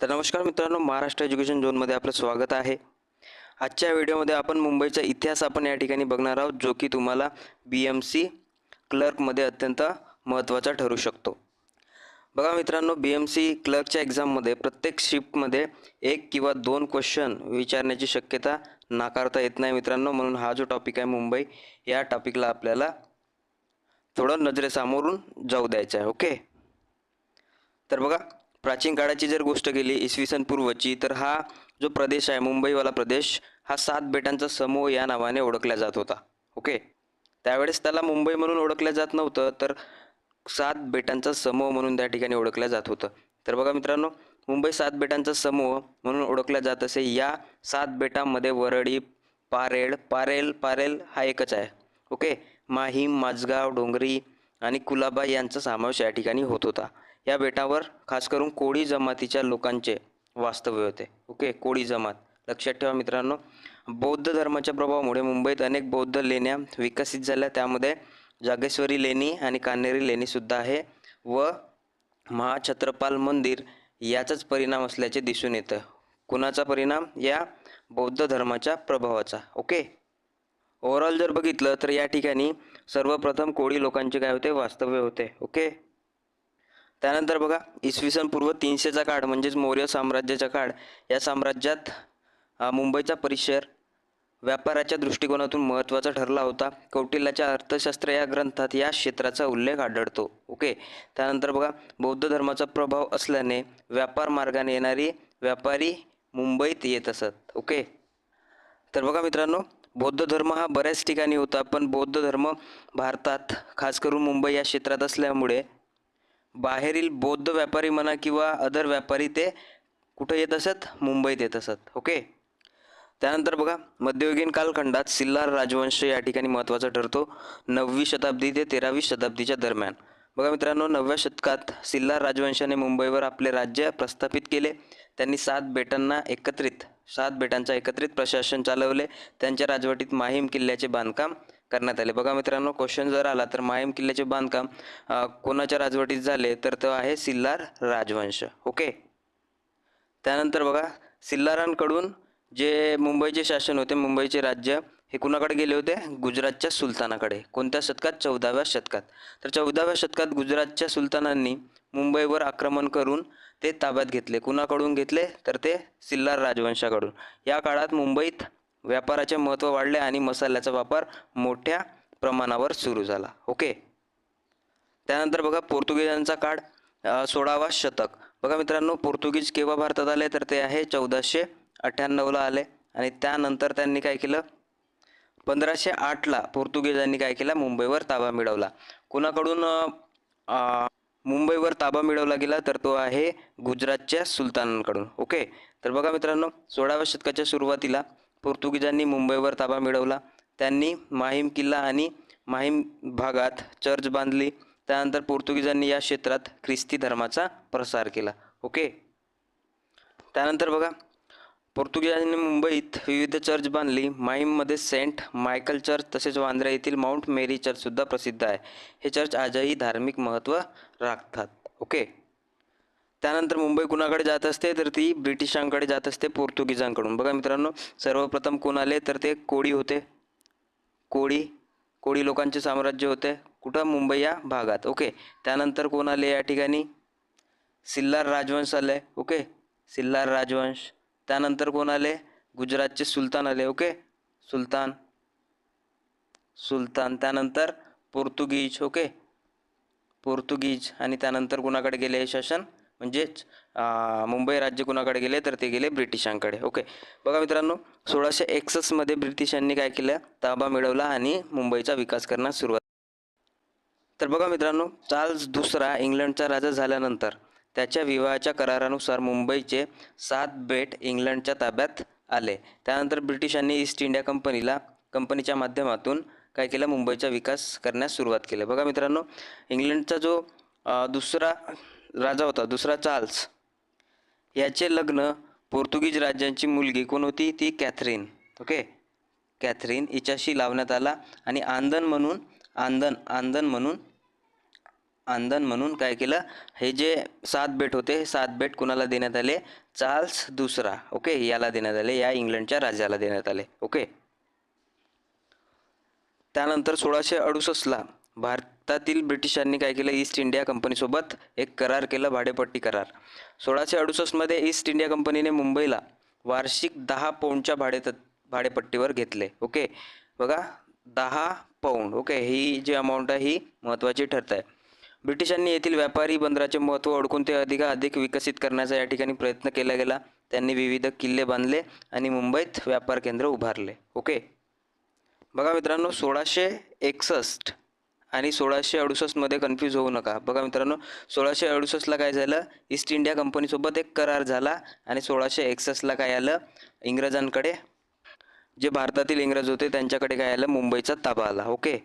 तर नमस्कार मित्रांनो महाराष्ट्र एज्युकेशन झोनमध्ये आपलं स्वागत आहे. आजच्या व्हिडिओमध्ये आपण मुंबईचा इतिहास आपण या ठिकाणी बघणार आहोत जो की तुम्हाला बी एम सी क्लर्कमध्ये अत्यंत महत्त्वाचा ठरू शकतो. बघा मित्रांनो बी एम सी क्लर्कच्या एक्झाममध्ये प्रत्येक शिफ्टमध्ये एक किंवा दोन क्वेश्चन विचारण्याची शक्यता नाकारता येत नाही मित्रांनो. म्हणून हा जो टॉपिक आहे मुंबई या टॉपिकला आपल्याला थोडं नजरेसामोरून जाऊ द्यायचं आहे ओके? तर बघा प्राचीन काळाची जर गोष्ट केली इसवी सन पूर्वची तर हा जो प्रदेश आहे मुंबईवाला प्रदेश हा सात बेटांचा समूह या नावाने ओळखला जात होता. ओके? त्यावेळेस त्याला मुंबई म्हणून ओळखलं जात नव्हतं तर सात बेटांचा समूह म्हणून त्या ठिकाणी ओळखलं जात होतं. तर बघा मित्रांनो मुंबई सात बेटांचा समूह म्हणून ओळखला जात असे या सात बेटांमध्ये वरळी पारेळ पारेल पारेल हा एकच आहे. ओके? माहीम माझगाव डोंगरी आणि कुलाबा यांचा समावेश या ठिकाणी होत होता. या बेटावर खास करून कोळी जमातीच्या लोकांचे वास्तव्य होते. ओके? कोळी जमात. लक्षात ठेवा मित्रांनो. बौद्ध धर्माच्या प्रभावामुळे मुंबईत अनेक बौद्ध लेण्या विकसित झाल्या. त्यामध्ये जागेश्वरी लेणी आणि कान्हेरी लेणीसुद्धा आहे व महाछत्रपाल मंदिर याचाच परिणाम असल्याचे दिसून येतं. कुणाचा परिणाम? या बौद्ध धर्माच्या प्रभावाचा. ओके? ओव्हरऑल जर बघितलं तर या ठिकाणी सर्वप्रथम कोळी लोकांचे काय होते? वास्तव्य होते. ओके? त्यानंतर बघा इसवी सन पूर्व तीनशेचा काळ म्हणजेच मौर्य साम्राज्याचा काळ. या साम्राज्यात मुंबईचा परिसर व्यापाराच्या दृष्टिकोनातून महत्त्वाचा ठरला होता. कौटिल्याच्या अर्थशास्त्र या ग्रंथात या क्षेत्राचा उल्लेख आढळतो. ओके? त्यानंतर बघा बौद्ध धर्माचा प्रभाव असल्याने व्यापार मार्गाने येणारी व्यापारी मुंबईत येत असत. ओके? तर बघा मित्रांनो बौद्ध धर्म हा बऱ्याच ठिकाणी होता पण बौद्ध धर्म भारतात खास करून मुंबई या क्षेत्रात असल्यामुळे बाहेरील बौद्ध व्यापारी म्हणा किंवा अदर व्यापारी ते कुठं येत असत? मुंबईत येत असत. ओके त्यानंतर बघा मध्ययुगीन कालखंडात सिल्लार राजवंश या ठिकाणी महत्त्वाचा ठरतो. नववी शताब्दी ते तेरावी शताब्दीच्या दरम्यान. बघा मित्रांनो नवव्या शतकात सिल्लार राजवंशाने मुंबईवर आपले राज्य प्रस्थापित केले. त्यांनी सात बेटांना एकत्रित सात बेटांचा एकत्रित प्रशासन चालवले. त्यांच्या राजवटीत माहीम किल्ल्याचे बांधकाम करण्यात आले. बघा मित्रांनो क्वेश्चन जर आला तर मायम किल्ल्याचे बांधकाम कोणाच्या राजवटीत झाले तर तो आहे सिल्लार राजवंश. ओके त्यानंतर बघा सिल्लारांकडून जे मुंबईचे शासन होते मुंबईचे राज्य हे कुणाकडे गेले होते? गुजरातच्या सुलतानाकडे. कोणत्या शतकात? चौदाव्या शतकात. तर चौदाव्या शतकात गुजरातच्या सुलतानांनी मुंबईवर आक्रमण करून ते ताब्यात घेतले. कुणाकडून घेतले? तर ते सिल्लार राजवंशाकडून. या काळात मुंबईत व्यापाराचे महत्त्व वाढले आणि मसाल्याचा वापर मोठ्या प्रमाणावर सुरू झाला. ओके? त्यानंतर बघा पोर्तुगीजांचा काळ सोळावा शतक. बघा मित्रांनो पोर्तुगीज केव्हा भारतात आले? तर ते आहे चौदाशे अठ्ठ्याण्णवला आले आणि त्यानंतर त्यांनी काय केलं? पंधराशे आठला पोर्तुगीजांनी काय केला? मुंबईवर ताबा मिळवला. कुणाकडून मुंबईवर ताबा मिळवला गेला? तर तो आहे गुजरातच्या सुलतानांकडून. ओके? तर बघा मित्रांनो सोळाव्या शतकाच्या सुरुवातीला पोर्तुगीजांनी मुंबईवर ताबा मिळवला. त्यांनी माहीम किल्ला आणि माहीम भागात चर्च बांधली. त्यानंतर पोर्तुगीजांनी या क्षेत्रात ख्रिस्ती धर्माचा प्रसार केला. ओके? त्यानंतर बघा. पोर्तुगीजांनी मुंबईत विविध चर्च बांधली. माहीममध्ये सेंट मायकल चर्च तसेच वांद्रे येथील माउंट मेरी चर्चसुद्धा प्रसिद्ध आहे. हे चर्च आजही धार्मिक महत्त्व राखतात. ओके? त्यानंतर मुंबई कुणाकडे जात असते तर ती ब्रिटिशांकडे जात असते पोर्तुगीजांकडून. बघा मित्रांनो सर्वप्रथम कोण आले तर ते कोळी होते. कोळी कोळी लोकांचे साम्राज्य होते. कुठं? मुंबई या भागात. ओके. त्यानंतर कोण आले या ठिकाणी? सिल्लार राजवंश आले. ओके. सिल्लार राजवंश. त्यानंतर कोण आले? गुजरातचे सुलतान आले. ओके. सुलतान. सुलतान. त्यानंतर पोर्तुगीज. ओके. पोर्तुगीज. आणि त्यानंतर कुणाकडे गेले हे शासन? म्हणजेच मुंबई राज्य कुणाकडे गेले तर ते गेले ब्रिटिशांकडे. ओके. बघा मित्रांनो सोळाशे एकसष्टमध्ये ब्रिटिशांनी काय केलं? ताबा मिळवला आणि मुंबईचा विकास करण्यास सुरुवात तर बघा मित्रांनो चार्ल्स दुसरा इंग्लंडचा राजा झाल्यानंतर त्याच्या विवाहाच्या करारानुसार मुंबईचे सात बेट इंग्लंडच्या ताब्यात आले. त्यानंतर ब्रिटिशांनी ईस्ट इंडिया कंपनीला कंपनीच्या माध्यमातून काय केलं? मुंबईचा विकास करण्यास सुरुवात केली. बघा मित्रांनो इंग्लंडचा जो दुसरा राजा होता. दुसरा चार्ल्स. याचे लग्न पोर्तुगीज राज्यांची मुलगी कोण होती? ती कॅथरीन. ओके? कॅथरीन हिच्याशी लावण्यात आला आणि आंदन म्हणून आंदन आंदन म्हणून आंदन म्हणून काय केलं? हे जे सात बेट होते हे सात बेट कुणाला देण्यात आले? चार्ल्स दुसरा. ओके? याला देण्यात आले. या इंग्लंडच्या राजाला देण्यात आले. ओके? त्यानंतर सोळाशे अडुसष्टला भारतातील ब्रिटिशांनी काय केलं? ईस्ट इंडिया कंपनीसोबत एक करार केला भाडेपट्टी करार. सोळाशे अडुसष्टमध्ये ईस्ट इंडिया कंपनीने मुंबईला वार्षिक दहा पौंडच्या भाडे भाडेपट्टीवर घेतले. ओके? बघा दहा पौंड. ओके? ही जी अमाऊंट आहे ही महत्त्वाची ठरत आहे. ब्रिटिशांनी येथील व्यापारी बंदराचे महत्त्व ओळखून ते अधिकाधिक विकसित करण्याचा या ठिकाणी प्रयत्न केला गेला. त्यांनी विविध किल्ले बांधले आणि मुंबईत व्यापार केंद्र उभारले. ओके? बघा मित्रांनो सोळाशे एकसष्ट आणि सोळाशे अडुसष्टमध्ये कन्फ्यूज होऊ नका. बघा मित्रांनो सोळाशे अडुसष्टला काय झालं? ईस्ट इंडिया कंपनीसोबत एक करार झाला आणि सोळाशे एकसष्टला काय आलं? इंग्रजांकडे जे भारतातील इंग्रज होते त्यांच्याकडे काय आलं? मुंबईचा ताबा आला ओके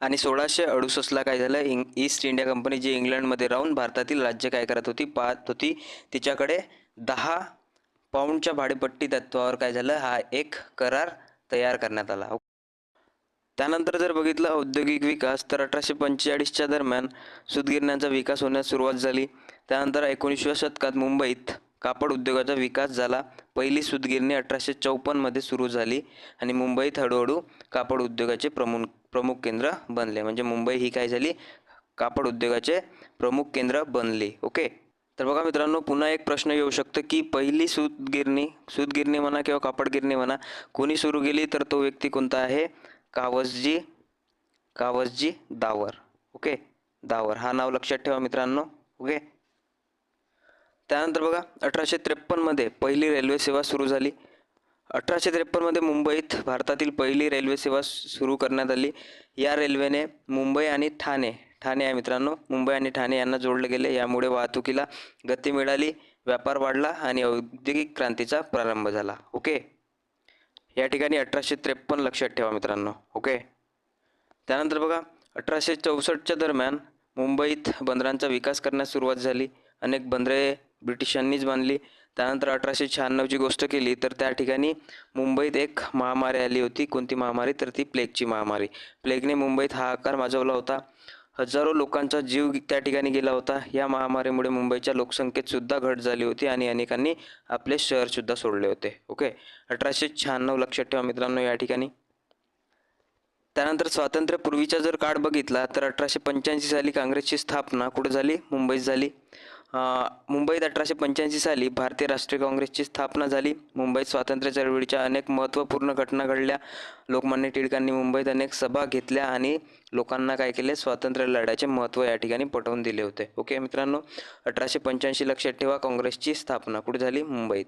आणि सोळाशे अडुसष्टला काय झालं? इंग ईस्ट इंडिया कंपनी जी इंग्लंडमध्ये राहून भारतातील राज्य काय करत होती? पाहत होती. तिच्याकडे दहा पाऊंडच्या भाडेपट्टी तत्वावर काय झालं? हा एक करार तयार करण्यात आला त्यानंतर जर बघितलं औद्योगिक विकास तर अठराशे पंचेचाळीसच्या दरम्यान सूतगिरण्यांचा विकास होण्यास सुरुवात झाली. त्यानंतर एकोणीसव्या शतकात मुंबईत कापड उद्योगाचा विकास झाला. पहिली सूतगिरणी अठराशे चौपन्नमध्ये सुरू झाली आणि मुंबईत हळूहळू कापड उद्योगाचे प्रमुख प्रमुख केंद्र बनले. म्हणजे मुंबई ही काय झाली? कापड उद्योगाचे प्रमुख केंद्र बनली. ओके? तर बघा मित्रांनो पुन्हा एक प्रश्न येऊ शकतो की पहिली सूतगिरणी सूतगिरणी म्हणा किंवा कापडगिरणी म्हणा कोणी सुरू केली? तर तो व्यक्ती कोणता आहे? कावसजी कावसजी दावर. ओके? दावर. हा नाव लक्षात ठेवा मित्रांनो. ओके? त्यानंतर बघा अठराशे त्रेपन्नमध्ये पहिली रेल्वे सेवा सुरू झाली. अठराशे त्रेपन्नमध्ये मुंबईत भारतातील पहिली रेल्वे सेवा सुरू करण्यात आली. या रेल्वेने मुंबई आणि ठाणे ठाणे आहे मित्रांनो. मुंबई आणि ठाणे यांना जोडले गेले. यामुळे वाहतुकीला गती मिळाली व्यापार वाढला आणि औद्योगिक क्रांतीचा प्रारंभ झाला. ओके? या ठिकाणी अठराशे त्रेपन्न लक्षात ठेवा मित्रांनो ओके? त्यानंतर बघा अठराशे चौसष्टच्या दरम्यान मुंबईत बंदरांचा विकास करण्यास सुरुवात झाली. अनेक बंदरे ब्रिटिशांनीच बांधली. त्यानंतर अठराशे शहाण्णवची गोष्ट केली तर त्या ठिकाणी मुंबईत एक महामारी आली होती. कोणती महामारी? तर ती प्लेगची महामारी. प्लेगने मुंबईत हाहाकार माजवला होता. हजारो लोकांचा जीव त्या ठिकाणी गेला होता. या महामारीमुळे मुंबईच्या लोकसंख्येत सुद्धा घट झाली होती आणि अनेकांनी आपले शहरसुद्धा सोडले होते. ओके? अठराशे शहाण्णव लक्षात ठेवा मित्रांनो या ठिकाणी. त्यानंतर स्वातंत्र्यपूर्वीचा जर काळ बघितला तर अठराशे पंच्याऐंशी साली काँग्रेसची स्थापना कुठे झाली? मुंबईत झाली. मुंबईत अठराशे पंच्याऐंशी साली भारतीय राष्ट्रीय काँग्रेसची स्थापना झाली. मुंबईत स्वातंत्र्य चळवळीच्या अनेक महत्त्वपूर्ण घटना घडल्या. लोकमान्य टिळकांनी मुंबईत अनेक सभा घेतल्या आणि लोकांना काय केले? स्वातंत्र्य लढ्याचे महत्त्व या ठिकाणी पटवून दिले होते. ओके मित्रांनो अठराशे पंच्याऐंशी लक्षात ठेवा काँग्रेसची स्थापना कुठे झाली? मुंबईत.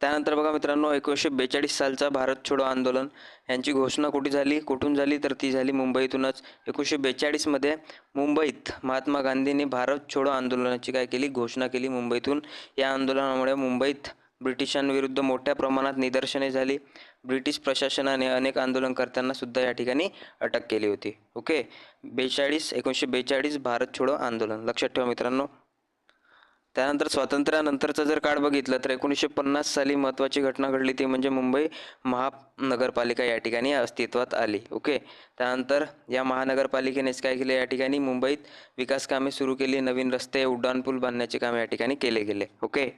त्यानंतर बघा मित्रांनो एकोणीसशे बेचाळीस सालचा भारत छोडो आंदोलन. यांची घोषणा कुठे झाली? कुठून झाली? तर ती झाली मुंबईतूनच. एकोणीसशे बेचाळीसमध्ये मुंबईत महात्मा गांधींनी भारत छोडो आंदोलनाची काय केली? घोषणा केली मुंबईतून. या आंदोलनामुळे मुंबईत ब्रिटिशांविरुद्ध मोठ्या प्रमाणात निदर्शने झाली. ब्रिटिश प्रशासनाने अनेक आंदोलनकर्त्यांना सुद्धा या ठिकाणी अटक केली होती. ओके? बेचाळीस एकोणीसशे बेचाळीस भारत छोडो आंदोलन. लक्षात ठेवा मित्रांनो. त्यानंतर स्वातंत्र्यानंतरचा जर काळ बघितलं तर एकोणीसशे पन्नास साली महत्त्वाची घटना घडली ती म्हणजे मुंबई महानगरपालिका या ठिकाणी अस्तित्वात आली ओके? त्यानंतर या महानगरपालिकेनेच काय केले? या ठिकाणी मुंबईत विकास कामे सुरू केली नवीन रस्ते उड्डाणपूल बांधण्याचे काम या ठिकाणी केले गेले ओके?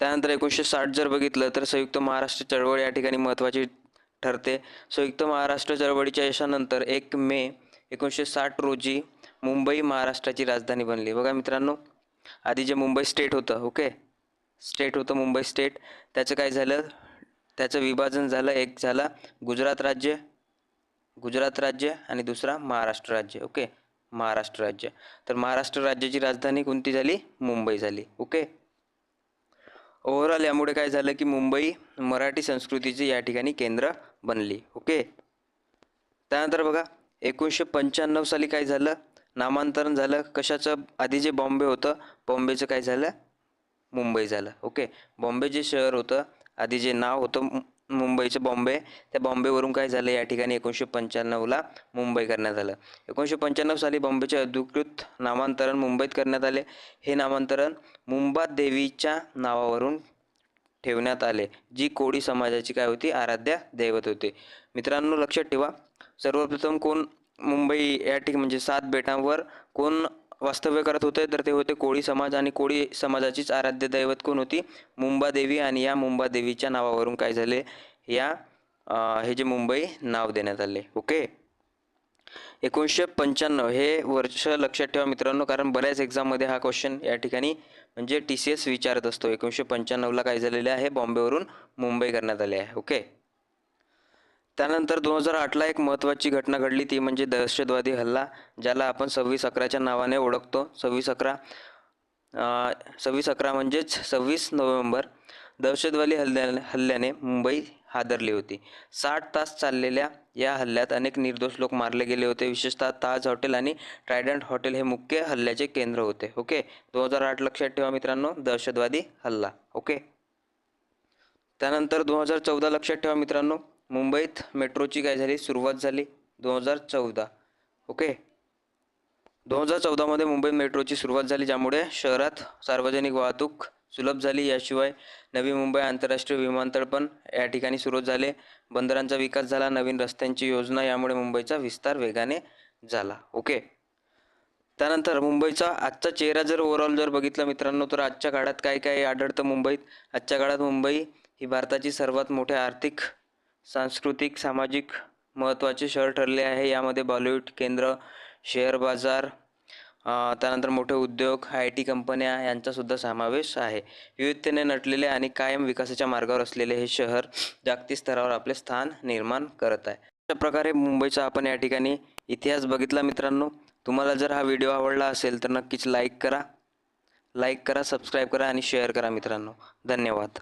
त्यानंतर एकोणीसशे साठ जर बघितलं तर संयुक्त महाराष्ट्र चळवळ या ठिकाणी महत्त्वाची ठरते. संयुक्त महाराष्ट्र चळवळीच्या यशानंतर एक मे एकोणीसशे साठ रोजी मुंबई महाराष्ट्राची राजधानी बनली. बघा मित्रांनो आधी जे मुंबई स्टेट होतं ओके? स्टेट होतं मुंबई स्टेट. त्याचं काय झालं? त्याचं विभाजन झालं एक झालं गुजरात राज्य गुजरात राज्य आणि दुसरा महाराष्ट्र राज्य ओके? महाराष्ट्र राज्य. तर महाराष्ट्र राज्याची राजधानी कोणती झाली? मुंबई झाली ओके? ओव्हरऑल यामुळे काय झालं की मुंबई मराठी संस्कृतीची या ठिकाणी केंद्र बनली ओके? त्यानंतर बघा एकोणीसशे पंच्याण्णव साली काय झालं? नामांतरण झालं कशाचं? आधी जे बॉम्बे होतं बॉम्बेचं काय झालं? मुंबई झालं ओके. बॉम्बे जे शहर होतं आधी जे नाव होतं मुंबईचं बॉम्बे त्या बॉम्बेवरून काय झालं? या ठिकाणी एकोणीसशे पंच्याण्णवला मुंबई करण्यात आलं. एकोणीसशे पंच्याण्णव साली बॉम्बेचे अधिकृत नामांतरण मुंबईत करण्यात आले. हे नामांतरण मुंबा देवीच्या नावावरून ठेवण्यात आले जी कोळी समाजाची काय होती? आराध्या दैवत होते. मित्रांनो लक्षात ठेवा. सर्वप्रथम कोण मुंबई या ठिक म्हणजे सात बेटांवर कोण वास्तव्य करत होते? तर ते होते कोळी समाज आणि कोळी समाजाचीच आराध्य दैवत कोण होती? मुंबादेवी आणि या मुंबादेवीच्या नावावरून काय झाले? या हे जे मुंबई नाव देण्यात आले. ओके? एकोणीसशे पंच्याण्णव. हे वर्ष लक्षात ठेवा मित्रांनो कारण बऱ्याच एक्झाममध्ये हा क्वेश्चन या ठिकाणी म्हणजे टी सी एस विचारत असतो. एकोणीसशे पंच्याण्णवला काय झालेले आहे? बॉम्बेवरून मुंबई करण्यात आले आहे. ओके? त्यानंतर दोन हजार आठला एक महत्त्वाची घटना घडली. ती म्हणजे दहशतवादी हल्ला ज्याला आपण सव्वीस अकराच्या नावाने ओळखतो. सव्वीस अकरा सव्वीस अकरा म्हणजेच सव्वीस नोव्हेंबर दहशतवादी हल्ल्या हल्ल्याने मुंबई हादरली होती. साठ तास चाललेल्या या हल्ल्यात अनेक निर्दोष लोक मारले गेले होते. विशेषतः ताज हॉटेल आणि ट्रायडंट हॉटेल हे मुख्य हल्ल्याचे केंद्र होते. ओके? दोन हजार आठ लक्षात ठेवा मित्रांनो दहशतवादी हल्ला. ओके? त्यानंतर दोन हजार चौदा लक्षात ठेवा मित्रांनो मुंबईत मेट्रोची काय झाली? सुरुवात झाली दोन हजार चौदा. ओके? दोन हजार चौदामध्ये मुंबई मेट्रोची सुरुवात झाली ज्यामुळे शहरात सार्वजनिक वाहतूक सुलभ झाली. याशिवाय नवी मुंबई आंतरराष्ट्रीय विमानतळ पण या ठिकाणी सुरू झाले. बंदरांचा विकास झाला नवीन रस्त्यांची योजना यामुळे मुंबईचा विस्तार वेगाने झाला. ओके? त्यानंतर मुंबईचा आजचा चेहरा जर ओव्हरऑल जर बघितला मित्रांनो तर आजच्या काळात काय काय आढळतं मुंबईत? आजच्या काळात मुंबई ही भारताची सर्वात मोठे आर्थिक सांस्कृतिक सामाजिक महत्त्वाचे शहर ठरले आहे. यामध्ये बॉलिवूड केंद्र शेअर बाजार त्यानंतर मोठे उद्योग आय टी कंपन्या यांचासुद्धा समावेश आहे. विविधतेने नटलेले आणि कायम विकासाच्या मार्गावर असलेले हे शहर जागतिक स्तरावर आपले स्थान निर्माण करत आहे. अशा प्रकारे मुंबईचा आपण या ठिकाणी इतिहास बघितला मित्रांनो. तुम्हाला जर हा व्हिडिओ आवडला असेल तर नक्कीच लाईक करा. लाईक करा सबस्क्राईब करा आणि शेअर करा मित्रांनो. धन्यवाद.